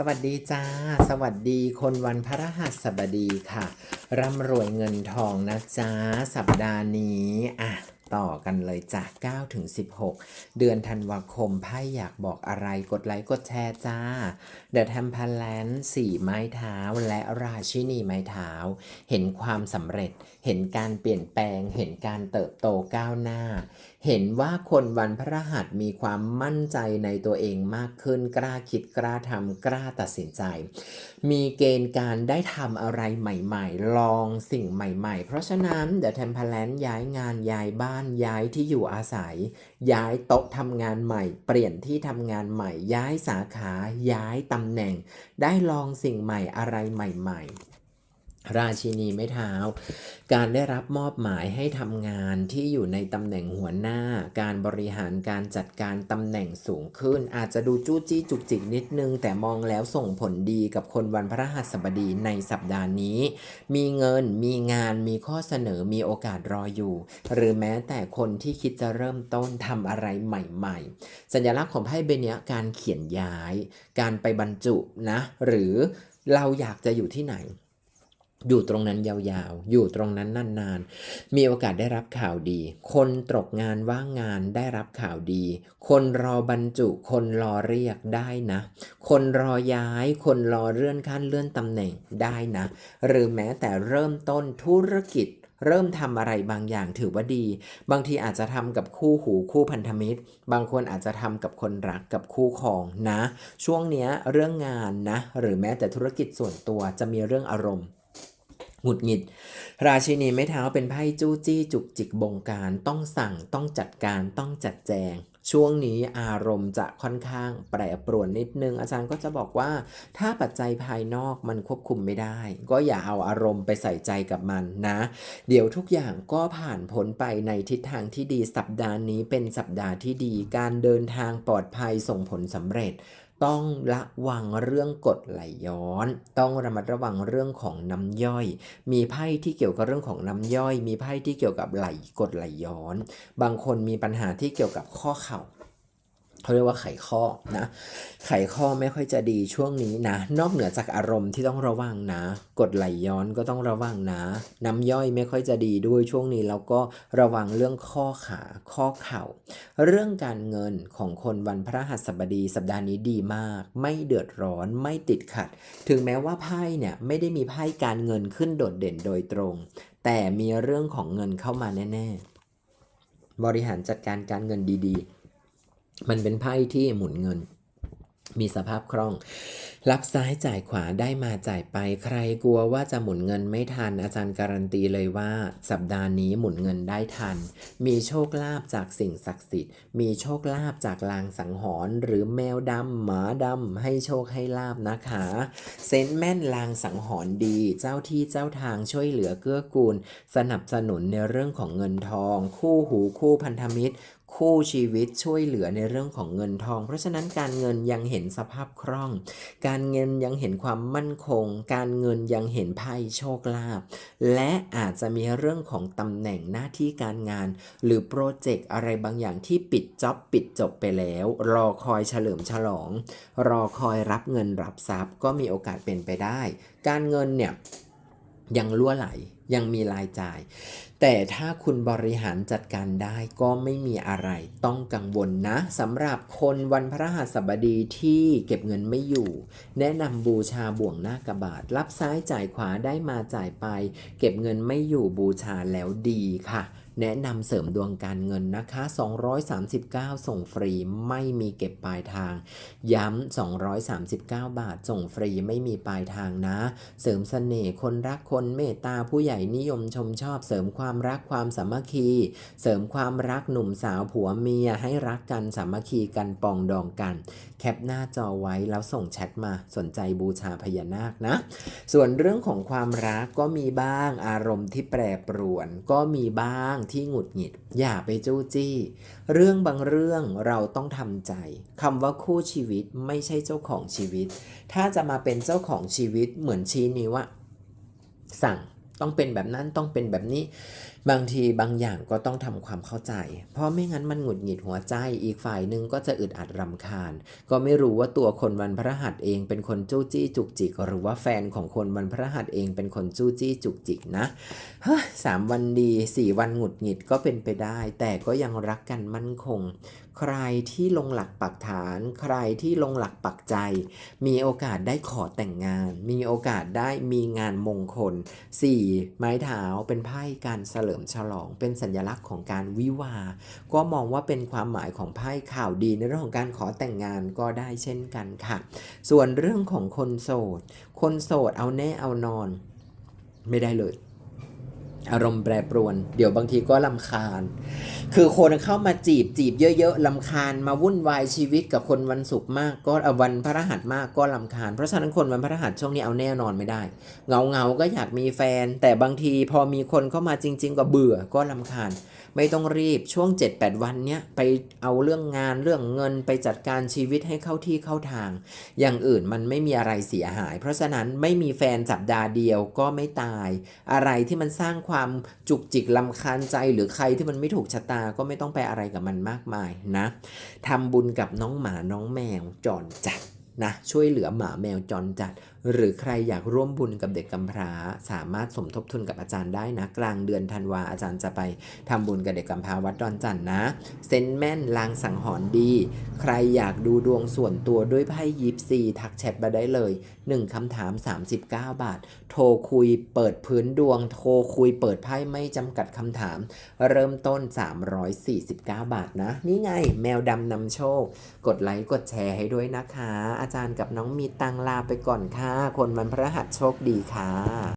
สวัสดีจ้า สวัสดีคนวันพระรหัสบดีค่ะ ร่ำรวยเงินทองนะจ๊ะสัปดาห์นี้อะต่อกันเลยจาก9ถึง 16 เดือนธันวาคมไพ่อยากบอกอะไรกดไลค์กดแชร์จ้า The t e m p e r a n c e สี่ไม้เท้าและราชินีไม้เท้า เห็นความสำเร็จ เห็นการเปลี่ยนแปลง เห็นการเติบโตก้าวหน้าเห็นว่าคนวันพระหัสมีความมั่นใจในตัวเองมากขึ้น กล้าคิดกล้าทำกล้าตัดสินใจ มีเกณฑ์การได้ทำอะไรใหม่ๆ ลองสิ่งใหม่ๆ เพราะฉะนั้น The t e m p e r a n c e ย้ายงานย้ายบ้านย้ายที่อยู่อาศัย ย้ายโต๊ะทำงานใหม่ เปลี่ยนที่ทำงานใหม่ ย้ายสาขาย้ายตำแหน่ง ได้ลองสิ่งใหม่อะไรใหม่ ๆ ราชินีไม้เท้า การได้รับมอบหมายให้ทำงานที่อยู่ในตำแหน่งหัวหน้า การบริหารการจัดการตำแหน่งสูงขึ้น อาจจะดูจู้จี้จุกจิกนิดนึง แต่มองแล้วส่งผลดีกับคนวันพระหัสบดีในสัปดาห์นี้ มีเงินมีงานมีข้อเสนอมีโอกาสรออยู่ หรือแม้แต่คนที่คิดจะเริ่มต้นทำอะไรใหม่ ๆ สัญลักษณ์ของไพ่ใบเนี้ยการเขียนย้าย การไปบรรจุนะ หรือเราอยากจะอยู่ที่ไหน อยู่ตรงนั้นยาวๆ อยู่ตรงนั้นนานๆ มีโอกาสได้รับข่าวดี คนตกงานว่างงานได้รับข่าวดี คนรอบรรจุ คนรอเรียกได้นะ คนรอย้าย คนรอเลื่อนขั้นเลื่อนตำแหน่งได้นะ หรือแม้แต่เริ่มต้นธุรกิจเริ่มทำอะไรบางอย่างถือว่าดี บางทีอาจจะทำกับคู่หูคู่พันธมิตร บางคนอาจจะทำกับคนรักกับคู่ครองนะ ช่วงเนี้ยเรื่องงานนะ หรือแม้แต่ธุรกิจส่วนตัวจะมีเรื่องอารมณ์ หงุดหงิด ราชินีไม้เท้าเป็นไพ่จู้จี้จุกจิกบงการต้องสั่งต้องจัดการต้องจัดแจง ช่วงนี้อารมณ์จะค่อนข้างแปรปรวนนิดนึง อาจารย์ก็จะบอกว่า ถ้าปัจจัยภายนอกมันควบคุมไม่ได้ ก็อย่าเอาอารมณ์ไปใส่ใจกับมันนะ เดี๋ยวทุกอย่างก็ผ่านพ้นไปในทิศทางที่ดีสัปดาห์นี้เป็นสัปดาห์ที่ดีการเดินทางปลอดภัยส่งผลสำเร็จ ต้องระวังเรื่องกดไหลย้อน ต้องระมัดระวังเรื่องของน้ำย่อย มีไพ่ที่เกี่ยวกับเรื่องของน้ำย่อย มีไพ่ที่เกี่ยวกับไหลกดไหลย้อน บางคนมีปัญหาที่เกี่ยวกับข้อเข่า เขาเรียกว่าไขข้อนะ ไขข้อไม่ค่อยจะดีช่วงนี้นะ นอกเหนือจากอารมณ์ที่ต้องระวังนะ กดไหลย้อนก็ต้องระวังนะ น้ำย่อยไม่ค่อยจะดีด้วยช่วงนี้แล้วก็ระวังเรื่องข้อขาข้อเข่า เรื่องการเงินของคนวันพระหัสบดีสัปดาห์นี้ดีมาก ไม่เดือดร้อนไม่ติดขัด ถึงแม้ว่าไพ่เนี่ยไม่ได้มีไพ่การเงินขึ้นโดดเด่นโดยตรง แต่มีเรื่องของเงินเข้ามาแน่ ๆ บริหารจัดการการเงินดีๆ มันเป็นไพ่ที่หมุนเงิน มีสภาพคล่อง รับซ้ายจ่ายขวาได้มาจ่ายไปใครกลัวว่าจะหมุนเงินไม่ทันอาจารย์การันตีเลยว่าสัปดาห์นี้หมุนเงินได้ทัน มีโชคลาภจากสิ่งศักดิ์สิทธิ์ มีโชคลาภจากลางสังหรณ์หรือแมวดำหมาดำให้โชคให้ลาบนะคะเซนแม่นลางสังหรณ์ดี เจ้าที่เจ้าทางช่วยเหลือเกื้อกูล สนับสนุนในเรื่องของเงินทอง คู่หูคู่พันธมิตร คู่ชีวิตช่วยเหลือในเรื่องของเงินทอง เพราะฉะนั้นการเงินยังเห็นสภาพคล่อง การเงินยังเห็นความมั่นคง การเงินยังเห็นไพ่โชคลาภและอาจจะมีเรื่องของตำแหน่งหน้าที่การงาน หรือโปรเจกต์อะไรบางอย่างที่ปิดจ็อบปิดจบไปแล้ว รอคอยเฉลิมฉลอง รอคอยรับเงินรับทรัพย์ ก็มีโอกาสเป็นไปได้ การเงินเนี่ยยังรั่วไหล ยังมีรายจ่าย แต่ถ้าคุณบริหารจัดการได้ก็ไม่มีอะไรต้องกังวลนะสำหรับคนวันพระหัสบดีที่เก็บเงินไม่อยู่ แนะนำบูชาบ่วงหน้ากระบาดรับซ้ายจ่ายขวาได้มาจ่ายไป เก็บเงินไม่อยู่บูชาแล้วดีค่ะ แนะนำเสริมดวงการเงินนะคะ 239 ส่งฟรีไม่มีเก็บปลายทาง ย้ำ 239 บาทส่งฟรีไม่มีปลายทางนะ เสริมเสน่ห์คนรักคนเมตตาผู้ใหญ่นิยมชมชอบ เสริมความรักความสามัคคี เสริมความรักหนุ่มสาวผัวเมียให้รักกันสามัคคีกันปองดองกัน แคปหน้าจอไว้แล้วส่งแชทมาสนใจบูชาพญานาคนะ ส่วนเรื่องของความรักก็มีบ้างอารมณ์ที่แปรปรวนก็มีบ้างที่หงุดหงิด อย่าไปจู้จี้ เรื่องบางเรื่องเราต้องทำใจคำว่าคู่ชีวิตไม่ใช่เจ้าของชีวิต ถ้าจะมาเป็นเจ้าของชีวิตเหมือนชี้นิ้วอะสั่งต้องเป็นแบบนั้นต้องเป็นแบบนี้บางทีบางอย่างก็ต้องทำความเข้าใจ เพราะไม่งั้นมันหงุดหงิดหัวใจ อีกฝ่ายหนึ่งก็จะอึดอัดรำคาญ ก็ไม่รู้ว่าตัวคนวันพระหัสเองเป็นคนจู้จี้จุกจิก หรือว่าแฟนของคนวันพระหัสเองเป็นคนจู้จี้จุกจิกนะฮ้ยสามวันดีสี่วันหงุดหงิดก็เป็นไปได้ แต่ก็ยังรักกันมั่นคง ใครที่ลงหลักปักฐาน ใครที่ลงหลักปักใจ มีโอกาสได้ขอแต่งงาน มีโอกาสได้มีงานมงคล 4. ไม้เท้าเป็นไพ่การเฉลิมฉลอง เป็นสัญลักษณ์ของการวิวา ก็มองว่าเป็นความหมายของไพ่ข่าวดีในเรื่องของการขอแต่งงานก็ได้เช่นกันค่ะ ส่วนเรื่องของคนโสด คนโสดเอาแน่เอานอน ไม่ได้เลย อารมณ์แปรปรวน เดี๋ยวบางทีก็ลำคาญ คือคนเข้ามาจีบจีบเยอะๆลำคาญมาวุ่นวายชีวิตกับคนวันศุกร์มากก็วันพระรหัสมากก็ลำคาญ เพราะฉะนั้นคนวันพระรหัสช่วงนี้เอาแน่นอนไม่ได้เงาเงาก็อยากมีแฟน แต่บางทีพอมีคนเข้ามาจริง ๆ ก็เบื่อก็ลำคาญ ไม่ต้องรีบช่วง 7-8 วันเนี้ยไปเอาเรื่องงานเรื่องเงินไปจัดการชีวิตให้เข้าที่เข้าทาง อย่างอื่นมันไม่มีอะไรเสียหาย เพราะฉะนั้นไม่มีแฟนสัปดาห์เดียวก็ไม่ตาย อะไรที่มันสร้างความจุกจิกลำคาญใจหรือใครที่มันไม่ถูกชะตาก็ไม่ต้องไปอะไรกับมันมากมายนะทำบุญกับน้องหมาน้องแมวจรจัดนะช่วยเหลือหมาแมวจรจัดหรือใครอยากร่วมบุญกับเด็กกำพร้า สามารถสมทบทุนกับอาจารย์ได้นะ กลางเดือนธันวาอาจารย์จะไปทำบุญกับเด็กกำพร้าวัดดอนจันนะ เซนแม่นลางสังหรณ์ดี ใครอยากดูดวงส่วนตัวด้วยไพ่ยิปซีทักแชทมาได้เลย 1คำถาม 39 บาท โทรคุยเปิดพื้นดวง โทรคุยเปิดไพ่ไม่จำกัดคำถาม เริ่มต้น 349 บาทนะ นี่ไงแมวดำนำโชค กดไลค์กดแชร์ให้ด้วยนะคะ อาจารย์กับน้องมีตังลาไปก่อนค่ะค่ะ คนวันพระหัสโชคดีค่ะ